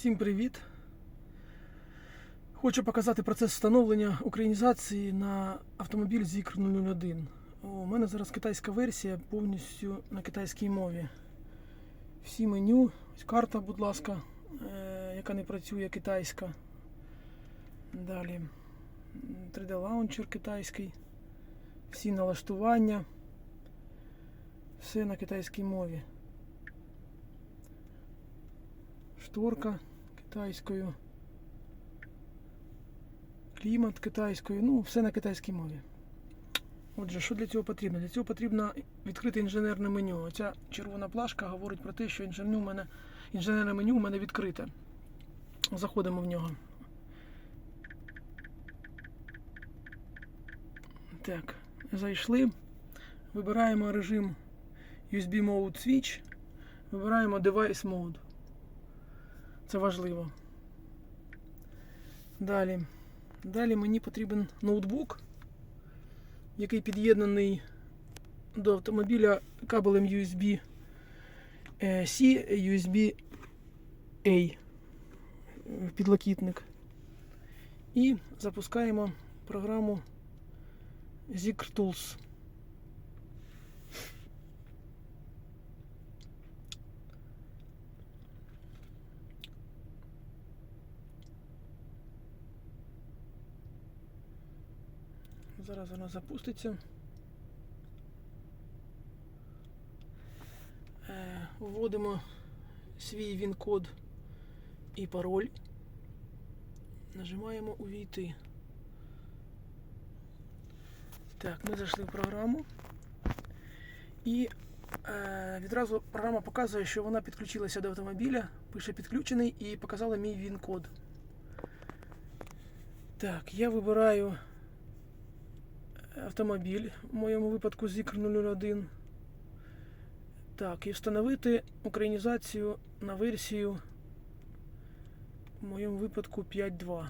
Всім привіт! Хочу показати процес встановлення українізації на автомобіль Zikr 001. У мене зараз китайська версія повністю на китайській мові. Всі меню, карта, будь ласка, е, яка не працює китайська. Далі 3D лаунчер китайський, всі налаштування, все на китайській мові. Шторка китайською, клімат китайською, ну, все на китайській мові. Отже, що для цього потрібно? Для цього потрібно відкрити інженерне меню. Оця червона плашка говорить про те, що інженерне, у мене, інженерне меню у мене відкрите. Заходимо в нього. Так, зайшли. Вибираємо режим USB Mode Switch. Вибираємо Device Mode. Це важливо. Далі. Далі мені потрібен ноутбук, який під'єднаний до автомобіля кабелем USB е, C, USB A е, підлокітник. І запускаємо програму Zikr Зараз вона запуститься. Е, Вводимо свій він-код і пароль. Нажимаємо Увійти. Так, ми зайшли в програму. І е, відразу програма показує, що вона підключилася до автомобіля, пише підключений і показала мій він-код. Так, я вибираю автомобіль, в моєму випадку Zikr 01. Так, і встановити українізацію на версію, в моєму випадку 5.2.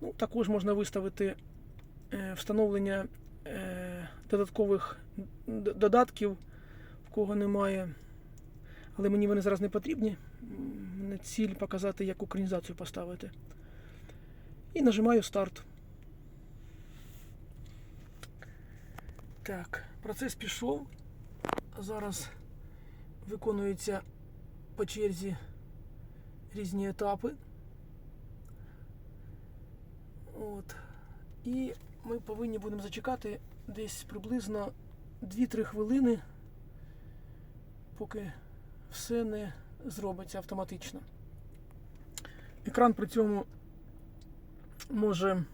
Ну, також можна виставити е, встановлення е, додаткових додатків, в кого немає. Але мені вони зараз не потрібні. Мене ціль показати, як українізацію поставити. І нажимаю старт. Так, процес пішов. Зараз виконуються по черзі різні етапи. От. І ми повинні будемо зачекати десь приблизно 2-3 хвилини, поки все не зробиться автоматично. Екран при цьому може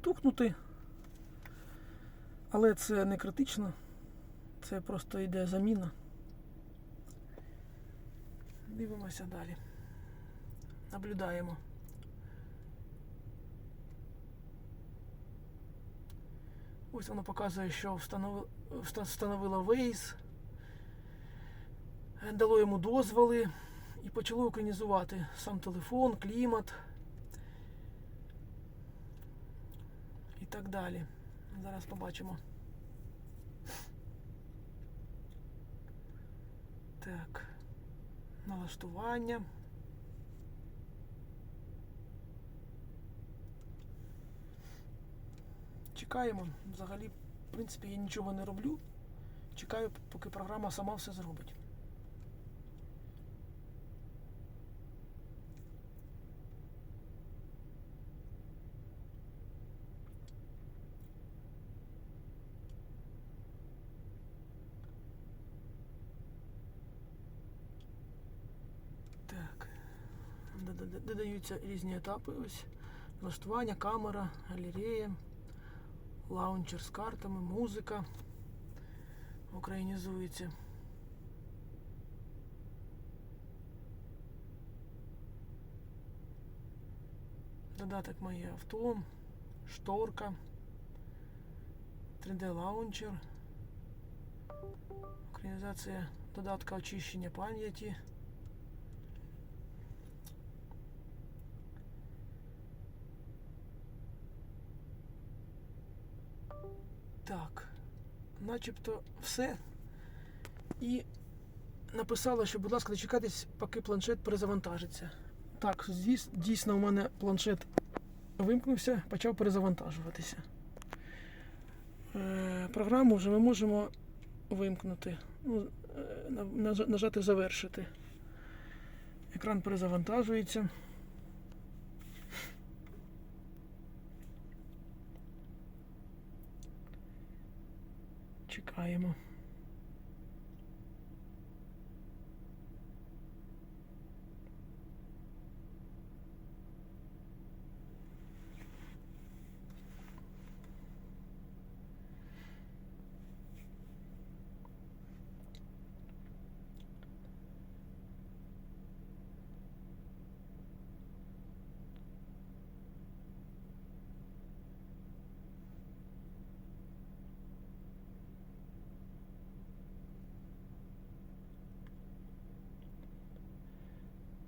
тухнути. Але це не критично, це просто йде заміна. Дивимося далі. Наблюдаємо. Ось воно показує, що встанови- вста- встановило Waze, е, дало йому дозволи і почало українізувати сам телефон, клімат і так далі. Зараз побачимо. Так. Налаштування. Чекаємо. Взагалі, в принципі, я нічого не роблю. Чекаю, поки програма сама все зробить. Так. Дода- Додаються різні етапи. Ось. Налаштування, камера, галерея, лаунчер з картами, музика. Українізується. Додаток моє авто, шторка, 3D лаунчер, українізація додатка очищення пам'яті. Так, начебто все. І написала, що, будь ласка, дочекайтесь, поки планшет перезавантажиться. Так, дійсно, у мене планшет вимкнувся, почав перезавантажуватися. Е, програму вже ми можемо вимкнути. Ну, е, на- нажа- нажати завершити. Екран перезавантажується. Чекаємо.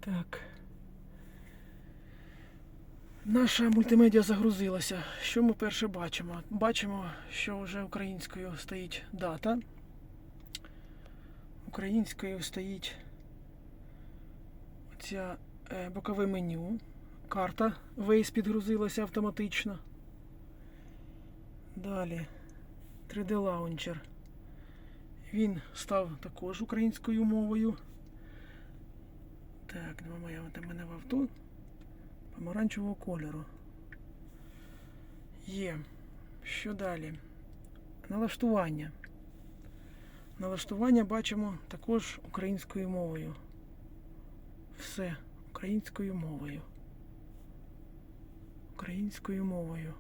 Так. Наша мультимедіа загрузилася. Що ми перше бачимо? Бачимо, що вже українською стоїть дата. Українською стоїть оця е, бокове меню. Карта Waze підгрузилася автоматично. Далі 3D Launcher. Він став також українською мовою. Так, немає у мене в авто помаранчевого кольору. Є. Що далі? Налаштування. Налаштування бачимо також українською мовою. Все українською мовою. Українською мовою.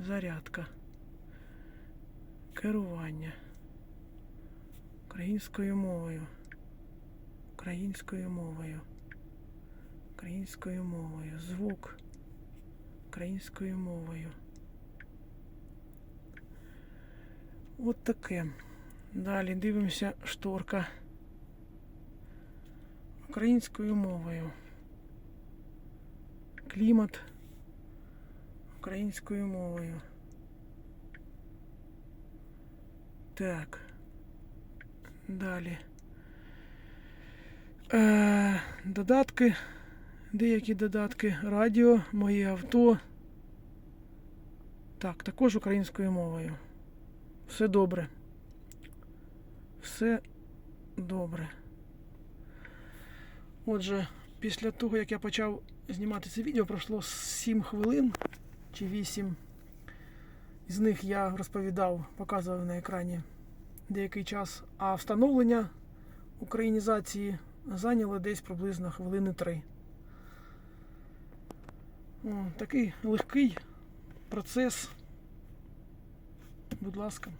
Зарядка. Керування. Українською мовою. Українською мовою. Українською мовою. Звук. Українською мовою. От таке. Далі дивимося шторка. Українською мовою. Клімат. Українською мовою. Так. Далі. Е, додатки. Деякі додатки. Радіо, моє авто. Так, також українською мовою. Все добре. Все добре. Отже, після того, як я почав знімати це відео, пройшло 7 хвилин чи 8. З них я розповідав, показував на екрані деякий час, а встановлення українізації зайняло десь приблизно хвилини три. О, такий легкий процес. Будь ласка.